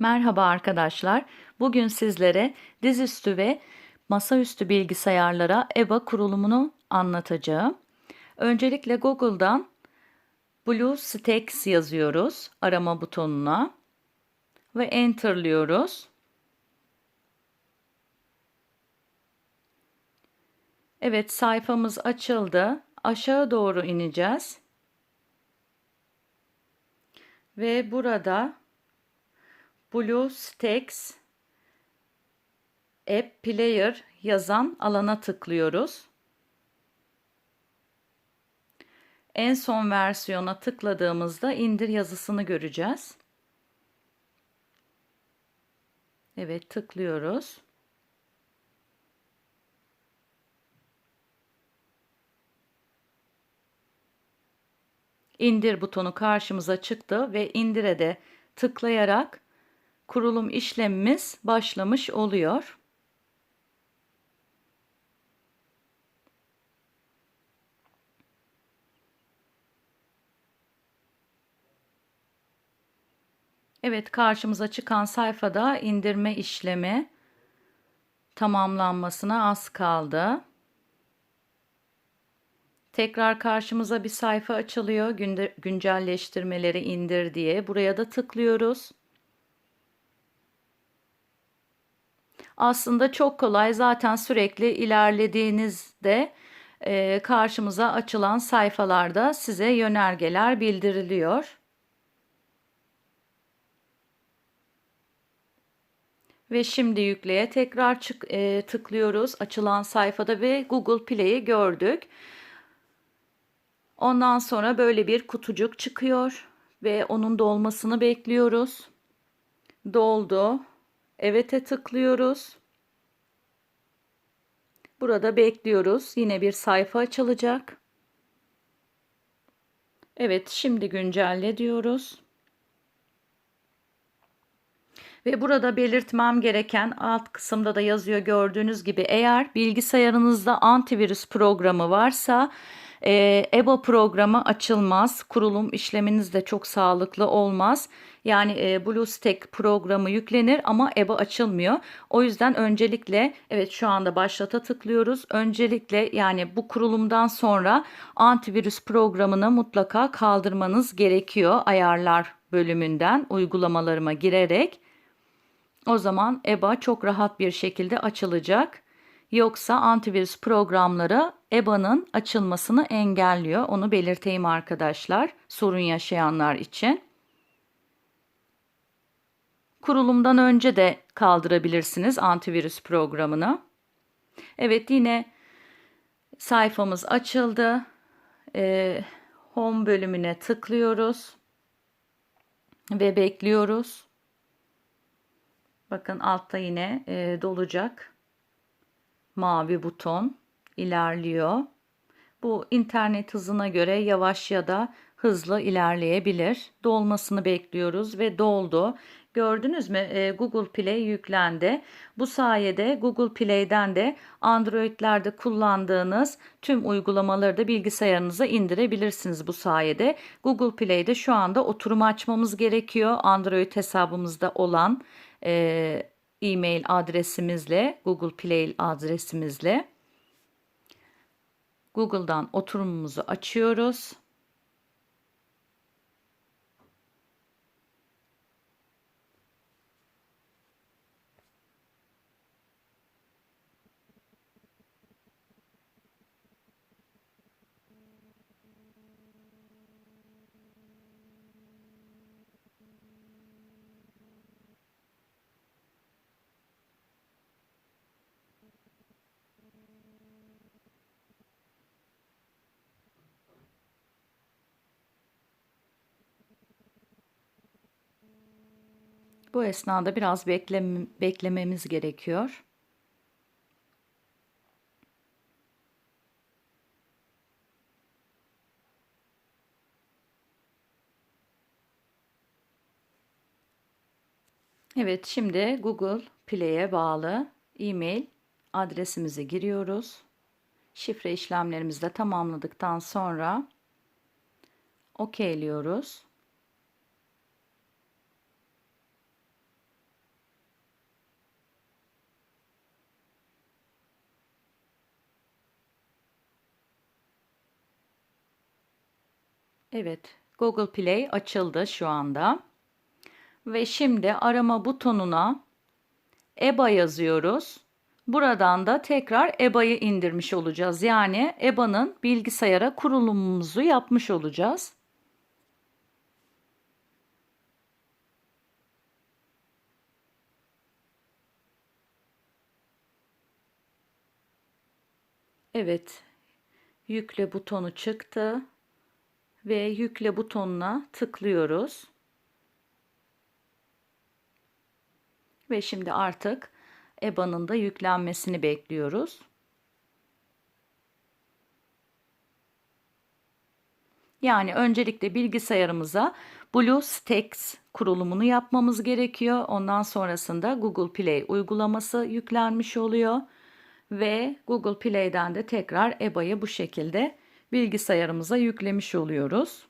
Merhaba arkadaşlar. Bugün sizlere dizüstü ve masaüstü bilgisayarlara EBA kurulumunu anlatacağım. Öncelikle Google'dan BlueStacks yazıyoruz arama butonuna ve enterliyoruz. Evet sayfamız açıldı. Aşağı doğru ineceğiz. Ve burada BlueStacks App Player yazan alana tıklıyoruz. En son versiyona tıkladığımızda indir yazısını göreceğiz. Evet tıklıyoruz. İndir butonu karşımıza çıktı ve indire de tıklayarak kurulum işlemimiz başlamış oluyor. Evet karşımıza çıkan sayfada indirme işlemi tamamlanmasına az kaldı. Tekrar karşımıza bir sayfa açılıyor. Güncelleştirmeleri indir diye. Buraya da tıklıyoruz. Aslında çok kolay. Zaten sürekli ilerlediğinizde e, karşımıza açılan sayfalarda size yönergeler bildiriliyor. Ve şimdi yükleye tekrar çık, e, tıklıyoruz açılan sayfada ve Google Play'i gördük. Ondan sonra böyle bir kutucuk çıkıyor ve onun dolmasını bekliyoruz. Doldu. Evet'e tıklıyoruz. Burada bekliyoruz. Yine bir sayfa açılacak. Evet, şimdi güncelle diyoruz. Ve burada belirtmem gereken alt kısımda da yazıyor gördüğünüz gibi eğer bilgisayarınızda antivirüs programı varsa e, EBA programı açılmaz. Kurulum işleminiz de çok sağlıklı olmaz. Yani e, BlueStack programı yüklenir ama EBA açılmıyor. O yüzden öncelikle evet şu anda başlata tıklıyoruz. Öncelikle yani bu kurulumdan sonra antivirüs programını mutlaka kaldırmanız gerekiyor ayarlar bölümünden uygulamalarıma girerek. O zaman EBA çok rahat bir şekilde açılacak. Yoksa antivirüs programları EBA'nın açılmasını engelliyor. Onu belirteyim arkadaşlar sorun yaşayanlar için. Kurulumdan önce de kaldırabilirsiniz antivirüs programını. Evet yine sayfamız açıldı. Ee, home bölümüne tıklıyoruz ve bekliyoruz. Bakın altta yine e, dolacak mavi buton ilerliyor. Bu internet hızına göre yavaş ya da hızlı ilerleyebilir. Dolmasını bekliyoruz ve doldu. Gördünüz mü? E, Google Play yüklendi. Bu sayede Google Play'den de Android'lerde kullandığınız tüm uygulamaları da bilgisayarınıza indirebilirsiniz bu sayede. Google Play'de şu anda oturum açmamız gerekiyor. Android hesabımızda olan e, e-mail adresimizle, Google Play adresimizle Google'dan oturumumuzu açıyoruz. Bu esnada biraz beklem beklememiz gerekiyor. Evet, şimdi Google Play'e bağlı e-mail adresimizi giriyoruz. Şifre işlemlerimizi de tamamladıktan sonra okeyliyoruz. Evet, Google Play açıldı şu anda. Ve şimdi arama butonuna EBA yazıyoruz. Buradan da tekrar EBA'yı indirmiş olacağız. Yani EBA'nın bilgisayara kurulumumuzu yapmış olacağız. Evet, yükle butonu çıktı ve yükle butonuna tıklıyoruz. Ve şimdi artık EBA'nın da yüklenmesini bekliyoruz. Yani öncelikle bilgisayarımıza BlueStacks kurulumunu yapmamız gerekiyor. Ondan sonrasında Google Play uygulaması yüklenmiş oluyor ve Google Play'den de tekrar EBA'yı bu şekilde bilgisayarımıza yüklemiş oluyoruz.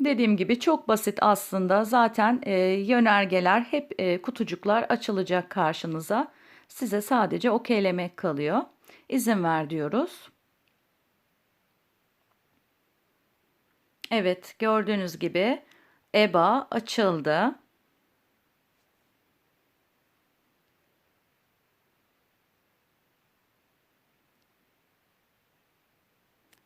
Dediğim gibi çok basit aslında. Zaten e, yönergeler hep e, kutucuklar açılacak karşınıza. Size sadece okeylemek kalıyor. İzin ver diyoruz. Evet gördüğünüz gibi EBA açıldı.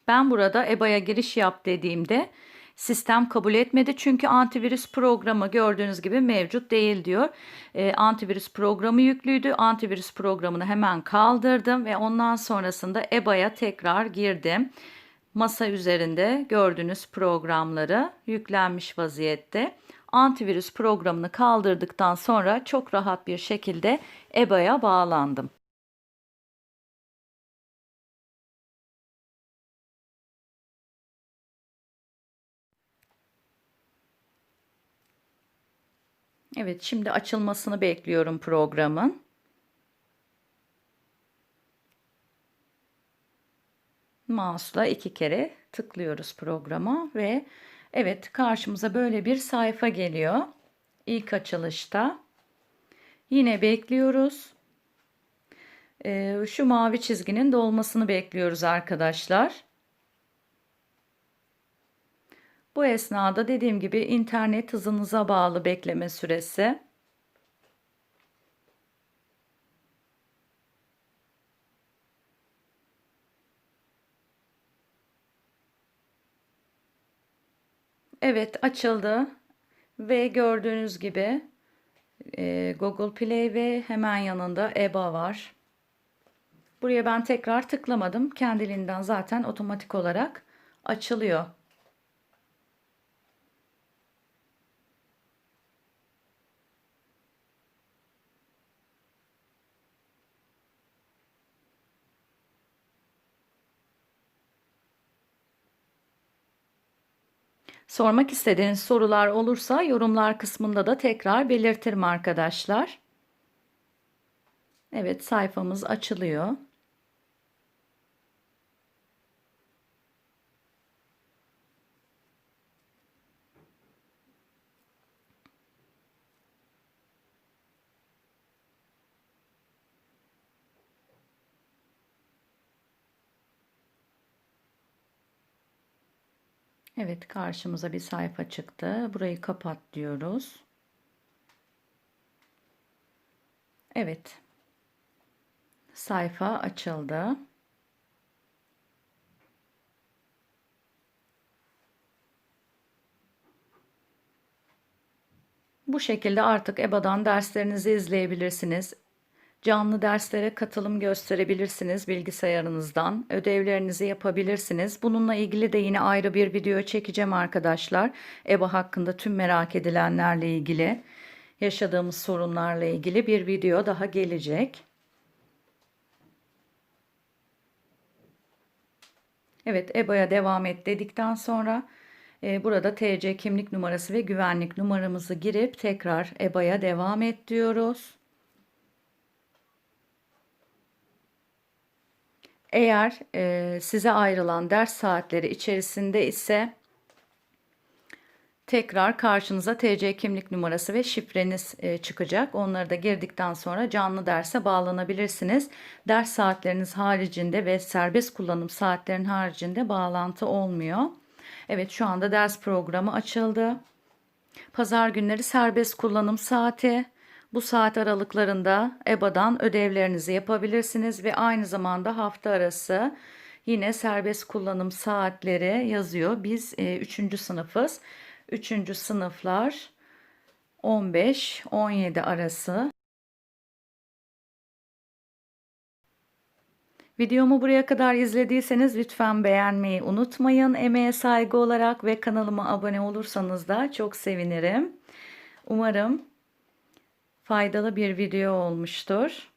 Ben burada EBA'ya giriş yap dediğimde sistem kabul etmedi çünkü antivirüs programı gördüğünüz gibi mevcut değil diyor. E, antivirüs programı yüklüydü. Antivirüs programını hemen kaldırdım ve ondan sonrasında EBA'ya tekrar girdim. Masa üzerinde gördüğünüz programları yüklenmiş vaziyette. Antivirüs programını kaldırdıktan sonra çok rahat bir şekilde EBA'ya bağlandım. Evet, şimdi açılmasını bekliyorum programın. Mouse'la iki kere tıklıyoruz programa ve evet karşımıza böyle bir sayfa geliyor. İlk açılışta. Yine bekliyoruz. Ee, şu mavi çizginin dolmasını bekliyoruz arkadaşlar. Bu esnada dediğim gibi internet hızınıza bağlı bekleme süresi. Evet açıldı ve gördüğünüz gibi e, Google Play ve hemen yanında EBA var. Buraya ben tekrar tıklamadım. Kendiliğinden zaten otomatik olarak açılıyor. Sormak istediğiniz sorular olursa yorumlar kısmında da tekrar belirtirim arkadaşlar. Evet sayfamız açılıyor. Evet karşımıza bir sayfa çıktı. Burayı kapat diyoruz. Evet. Sayfa açıldı. Bu şekilde artık EBA'dan derslerinizi izleyebilirsiniz. Canlı derslere katılım gösterebilirsiniz bilgisayarınızdan. Ödevlerinizi yapabilirsiniz. Bununla ilgili de yine ayrı bir video çekeceğim arkadaşlar. EBA hakkında tüm merak edilenlerle ilgili, yaşadığımız sorunlarla ilgili bir video daha gelecek. Evet EBA'ya devam et dedikten sonra e, burada TC kimlik numarası ve güvenlik numaramızı girip tekrar EBA'ya devam et diyoruz. Eğer e, size ayrılan ders saatleri içerisinde ise Tekrar karşınıza TC kimlik numarası ve şifreniz e, çıkacak. Onları da girdikten sonra canlı derse bağlanabilirsiniz. Ders saatleriniz haricinde ve serbest kullanım saatlerin haricinde bağlantı olmuyor. Evet şu anda ders programı açıldı. Pazar günleri serbest kullanım saati. Bu saat aralıklarında EBA'dan ödevlerinizi yapabilirsiniz ve aynı zamanda hafta arası yine serbest kullanım saatleri yazıyor. Biz 3. sınıfız. 3. sınıflar 15-17 arası. Videomu buraya kadar izlediyseniz lütfen beğenmeyi unutmayın. Emeğe saygı olarak ve kanalıma abone olursanız da çok sevinirim. Umarım faydalı bir video olmuştur.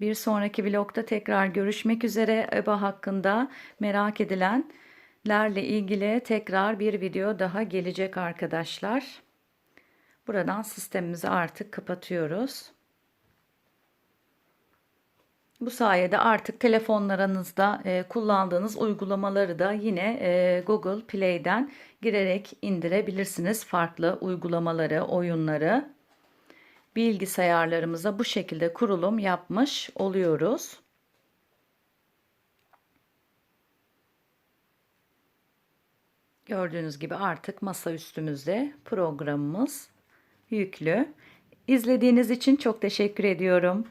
Bir sonraki vlogda tekrar görüşmek üzere. EBA hakkında merak edilenlerle ilgili tekrar bir video daha gelecek arkadaşlar. Buradan sistemimizi artık kapatıyoruz. Bu sayede artık telefonlarınızda e, kullandığınız uygulamaları da yine e, Google Play'den girerek indirebilirsiniz. Farklı uygulamaları, oyunları bilgisayarlarımıza bu şekilde kurulum yapmış oluyoruz. Gördüğünüz gibi artık masa üstümüzde programımız yüklü. İzlediğiniz için çok teşekkür ediyorum.